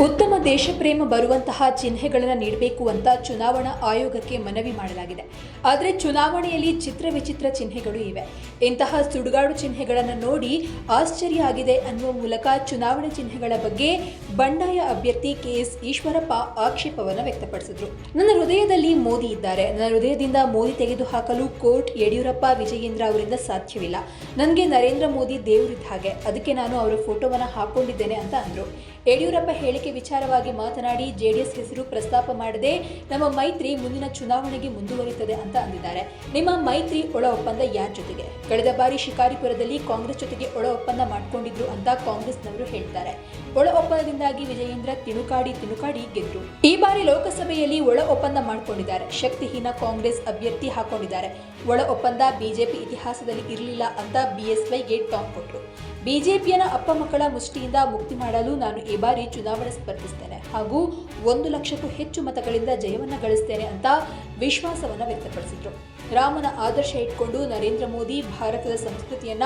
উত্তর ಉತ್ತಮ ದೇಶಪ್ರೇಮ ಬರುವಂತಹ ಚಿಹ್ನೆಗಳನ್ನು ನೀಡಬೇಕು ಅಂತ ಚುನಾವಣಾ ಆಯೋಗಕ್ಕೆ ಮನವಿ ಮಾಡಲಾಗಿದೆ. ಆದರೆ ಚುನಾವಣೆಯಲ್ಲಿ ಚಿತ್ರ ವಿಚಿತ್ರ ಚಿಹ್ನೆಗಳು ಇವೆ. ಇಂತಹ ಸುಡುಗಾಡು ಚಿಹ್ನೆಗಳನ್ನು ನೋಡಿ ಆಶ್ಚರ್ಯ ಆಗಿದೆ ಅನ್ನುವ ಮೂಲಕ ಚುನಾವಣೆ ಚಿಹ್ನೆಗಳ ಬಗ್ಗೆ ಬಂಡಾಯ ಅಭ್ಯರ್ಥಿ ಕೆ ಎಸ್ ಈಶ್ವರಪ್ಪ ಆಕ್ಷೇಪವನ್ನು ವ್ಯಕ್ತಪಡಿಸಿದ್ರು. ನನ್ನ ಹೃದಯದಲ್ಲಿ ಮೋದಿ ಇದ್ದಾರೆ. ನನ್ನ ಹೃದಯದಿಂದ ಮೋದಿ ತೆಗೆದುಹಾಕಲು ಕೋರ್ಟ್ ಯಡಿಯೂರಪ್ಪ, ವಿಜಯೇಂದ್ರ ಅವರಿಂದ ಸಾಧ್ಯವಿಲ್ಲ. ನನಗೆ ನರೇಂದ್ರ ಮೋದಿ ದೇವರಿದ್ದ ಹಾಗೆ. ಅದಕ್ಕೆ ನಾನು ಅವರ ಫೋಟೋವನ್ನು ಹಾಕೊಂಡಿದ್ದೇನೆ ಅಂತ ಅಂದರು. ಯಡಿಯೂರಪ್ಪ ಹೇಳಿಕೆ ವಿಚಾರವಾಗಿ ಮಾತನಾಡಿ ಜೆಡಿಎಸ್ ಹೆಸರು ಪ್ರಸ್ತಾಪ ಮಾಡದೆ ನಮ್ಮ ಮೈತ್ರಿ ಮುಂದಿನ ಚುನಾವಣೆಗೆ ಮುಂದುವರಿಯುತ್ತದೆ ಅಂತ ಅಂದಿದ್ದಾರೆ. ನಿಮ್ಮ ಮೈತ್ರಿ ಒಳ ಒಪ್ಪಂದ ಯಾರ ಜೊತೆಗೆ? ಕಳೆದ ಬಾರಿ ಶಿಕಾರಿಪುರದಲ್ಲಿ ಕಾಂಗ್ರೆಸ್ ಜೊತೆಗೆ ಒಳ ಒಪ್ಪಂದ ಮಾಡಿಕೊಂಡಿದ್ರು ಅಂತ ಕಾಂಗ್ರೆಸ್ನವರು ಹೇಳ್ತಾರೆ. ಒಳ ಒಪ್ಪಂದದಿಂದಾಗಿ ವಿಜಯೇಂದ್ರ ತಿಣುಕಾಡಿ ತಿಣುಕಾಡಿ ಗೆದ್ರು. ಈ ಬಾರಿ ಲೋಕಸಭೆಯಲ್ಲಿ ಒಳ ಒಪ್ಪಂದ ಮಾಡಿಕೊಂಡಿದ್ದಾರೆ. ಶಕ್ತಿಹೀನ ಕಾಂಗ್ರೆಸ್ ಅಭ್ಯರ್ಥಿ ಹಾಕೊಂಡಿದ್ದಾರೆ. ಒಳ ಒಪ್ಪಂದ ಬಿಜೆಪಿ ಇತಿಹಾಸದಲ್ಲಿ ಇರಲಿಲ್ಲ ಅಂತ ಬಿಎಸ್ವೈಗೆ ಟಾಂಗ್ ಕೊಟ್ಟರು ಬಿಜೆಪಿಯನ್ನ ಅಪ್ಪ ಮಕ್ಕಳ ಮುಷ್ಟಿಯಿಂದ ಮುಕ್ತಿ ಮಾಡಲು ನಾನು ಈ ಬಾರಿ ಚುನಾವಣೆ ಸ್ಪರ್ಧಿಸ್ತೇನೆ. ಹಾಗೂ ಒಂದು ಲಕ್ಷಕ್ಕೂ ಹೆಚ್ಚು ಮತಗಳಿಂದ ಜಯವನ್ನು ಗಳಿಸ್ತೇನೆ ಅಂತ ವಿಶ್ವಾಸವನ್ನು ವ್ಯಕ್ತಪಡಿಸಿದರು. ರಾಮನ ಆದರ್ಶ ಇಟ್ಕೊಂಡು ನರೇಂದ್ರ ಮೋದಿ ಭಾರತದ ಸಂಸ್ಕೃತಿಯನ್ನ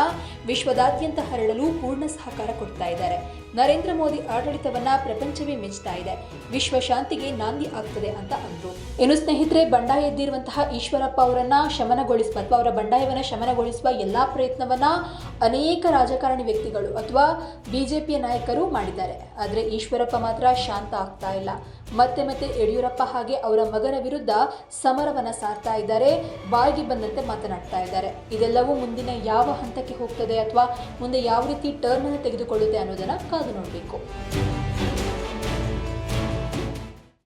ವಿಶ್ವದಾದ್ಯಂತ ಹರಡಲು ಪೂರ್ಣ ಸಹಕಾರ ಕೊಡ್ತಾ ಇದ್ದಾರೆ. ನರೇಂದ್ರ ಮೋದಿ ಆಡಳಿತವನ್ನ ಪ್ರಪಂಚವೇ ಮೆಚ್ಚುತ್ತಾ ಇದೆ. ವಿಶ್ವ ಶಾಂತಿಗೆ ನಾಂದಿ ಆಗ್ತದೆ ಅಂತ ಅಂದ್ರು. ಇನ್ನು ಸ್ನೇಹಿತರೆ, ಬಂಡಾಯ ಎದ್ದಿರುವಂತಹ ಈಶ್ವರಪ್ಪ ಅವರನ್ನ ಶಮನಗೊಳಿಸುವ ಅಥವಾ ಅವರ ಬಂಡಾಯವನ್ನು ಶಮನಗೊಳಿಸುವ ಎಲ್ಲಾ ಪ್ರಯತ್ನವನ್ನ ಅನೇಕ ರಾಜಕಾರಣಿ ವ್ಯಕ್ತಿಗಳು ಅಥವಾ ಬಿಜೆಪಿಯ ನಾಯಕರು ಮಾಡಿದ್ದಾರೆ. ಆದರೆ ಈಶ್ವರಪ್ಪ ಮಾತ್ರ ಶಾಂತ ಆಗ್ತಾ ಇಲ್ಲ. ಮತ್ತೆ ಮತ್ತೆ ಯಡಿಯೂರಪ್ಪ ಹಾಗೆ ಅವರ ಮಗನ ವಿರುದ್ಧ ಸಮರವನ್ನ ಸಾರ್ತಾ ಇದ್ದಾರೆ, ಬಾಯಿಗೆ ಬಂದಂತೆ ಮಾತನಾಡ್ತಾ ಇದ್ದಾರೆ. ಇದೆಲ್ಲವೂ ಮುಂದಿನ ಯಾವ ಹಂತಕ್ಕೆ ಹೋಗ್ತದೆ ಅಥವಾ ಮುಂದೆ ಯಾವ ರೀತಿ ಟರ್ನ್ ಅನ್ನು ತೆಗೆದುಕೊಳ್ಳುತ್ತೆ ಅನ್ನೋದನ್ನ ಕಾದು ನೋಡಬೇಕು.